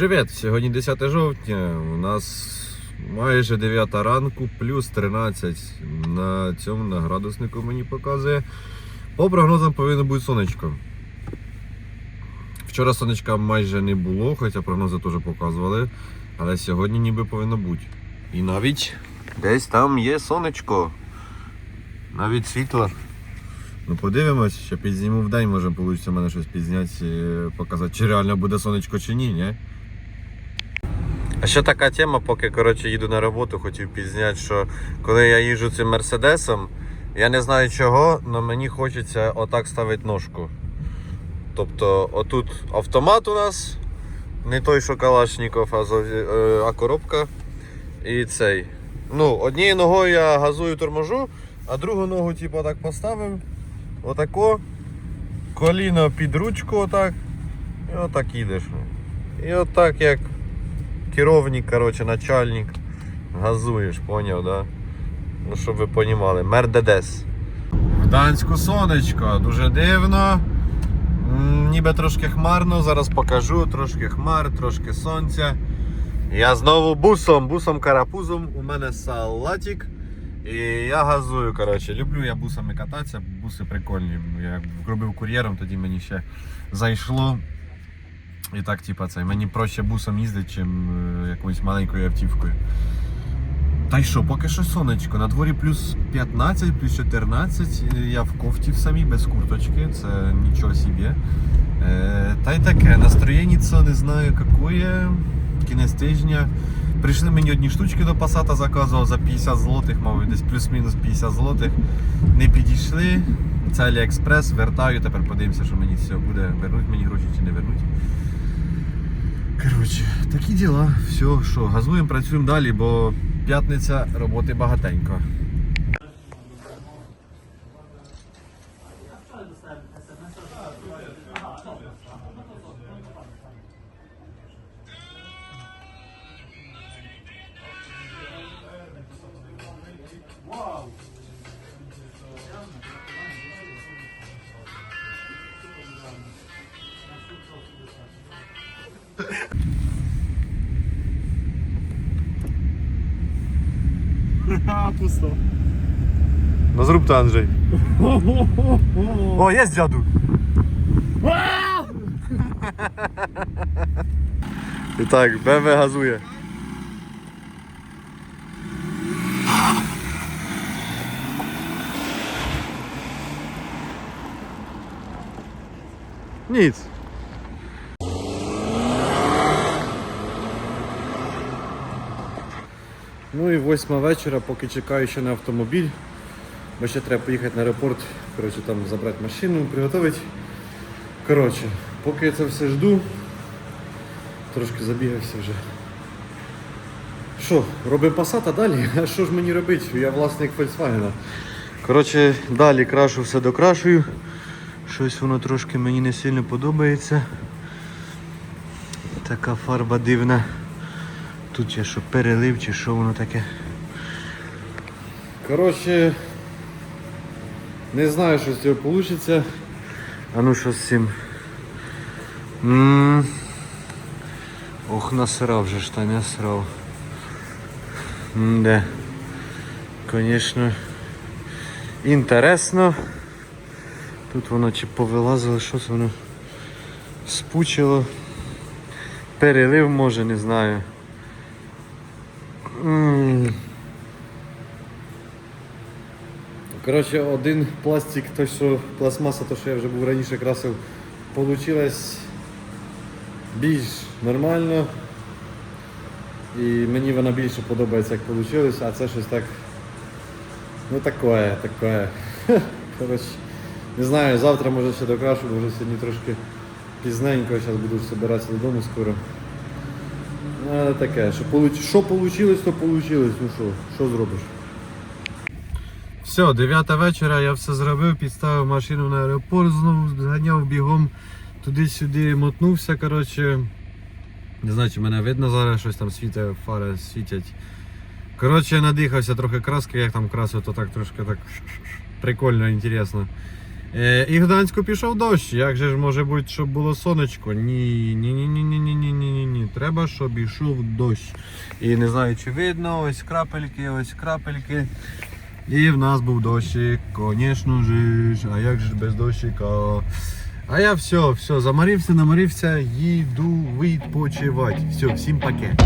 Привіт! Сьогодні 10 жовтня. У нас майже 9 ранку, плюс 13. На цьому на градуснику мені показує. По прогнозам повинно бути сонечко. Вчора сонечка майже не було, хоча прогнози теж показували. Але сьогодні ніби повинно бути. І навіть десь там є сонечко. Навіть світло. Ну подивимось, ще підзніму день, може вийде в мене щось підзняти, е, показати, чи реально буде сонечко чи ні, ні? А ще така тема, поки коротше, їду на роботу, хотів підзняти, що коли я їжджу цим мерседесом, я не знаю чого, але мені хочеться отак ставити ножку. Тобто отут автомат у нас, не той, що Калашніков, а, е, а коробка. І цей. Ну, однією ногою я газую торможу, а другу ногу типу, так поставив. Отако. Коліно під ручку отак. І отак їдеш. І отак як керівник, коротше, начальник. Газуєш, поняв, да? Ну, щоб ви понімали. Мердедес. В Данську сонечко, дуже дивно. Ніби трошки хмарно, зараз покажу, трошки хмар, трошки сонця. Я знову бусом, бусом карапузом, у мене салатик. І я газую, коротше, люблю я бусами кататися, буси прикольні. Я робив кур'єром, тоді мені ще зайшло. І так, типа, це мені проще бусом їздити, чим е, якоюсь маленькою автівкою. Та й що, поки що сонечко. На дворі плюс 15, плюс 14. Я в кофті в самій без курточки, це нічого собі. Е, та й таке, настроєння це не знаю какое. Кінець тижня. Прийшли мені одні штучки до Пасата, заказував за 50 злотих, мабуть, десь плюс-мінус 50 злотих. Не підійшли. Це Аліекспрес, вертаю, тепер подивимося, що мені цього буде. Вернуть мені гроші чи не вернуть. Коротше, такі діла. Все, що, газуємо, працюємо далі, бо п'ятниця роботи багатенько. A, pusto. No zrób to Andrzej. O, jest dziadu. I tak, BW hazuje. Nic. Ну і восьма вечора, поки чекаю ще на автомобіль. Бо ще треба поїхати на аеропорт, коротше, там забрати машину, приготувати. Коротше, поки я це все жду, трошки забігався вже. Що, робимо Passat, а далі? А що ж мені робити? Я власник Volkswagen. Коротше, далі крашу все докрашую. Щось воно трошки мені не сильно подобається. Така фарба дивна. Тут я що перелив чи що воно таке. Коротше, не знаю, що з цього вийде. А ну що з цим. м Ох, насрав же ж там, я срав. Де. Звісно. Інтересно. Тут воно чи повилазило, що це воно спучило. Перелив може, не знаю. Коротше, один пластик, той, що пластмаса, то що я вже був раніше красив, получилось більш нормально. І мені вона більше подобається, як вийшло, а це щось так. Ну таке, таке. Коротше, не знаю, завтра може ще докрашу, бо вже сьогодні трошки пізненько, зараз буду збиратися додому скоро. Але таке, що що вийшло, то вийшло. Ну що, що зробиш? Все, 9 вечора я все зробив, підставив машину на аеропорт, знову зганяв бігом туди-сюди, мотнувся. коротше. Не знаю, чи мене видно зараз, щось там світить, фари світять. Коротше, надихався трохи краски, як там красив, то так трошки так прикольно, інтересно. Е, і в Гданську пішов дощ. Як же ж може бути, щоб було сонечко? Ні, ні, ні, ні, ні, ні, ні, ні, ні, ні. Треба, щоб йшов дощ. І не знаю, чи видно, ось крапельки, ось крапельки. І в нас був дощик, звісно ж, а як же ж без дощика? А я все, все, заморився, наморився, їду відпочивати. Все, всім пакет.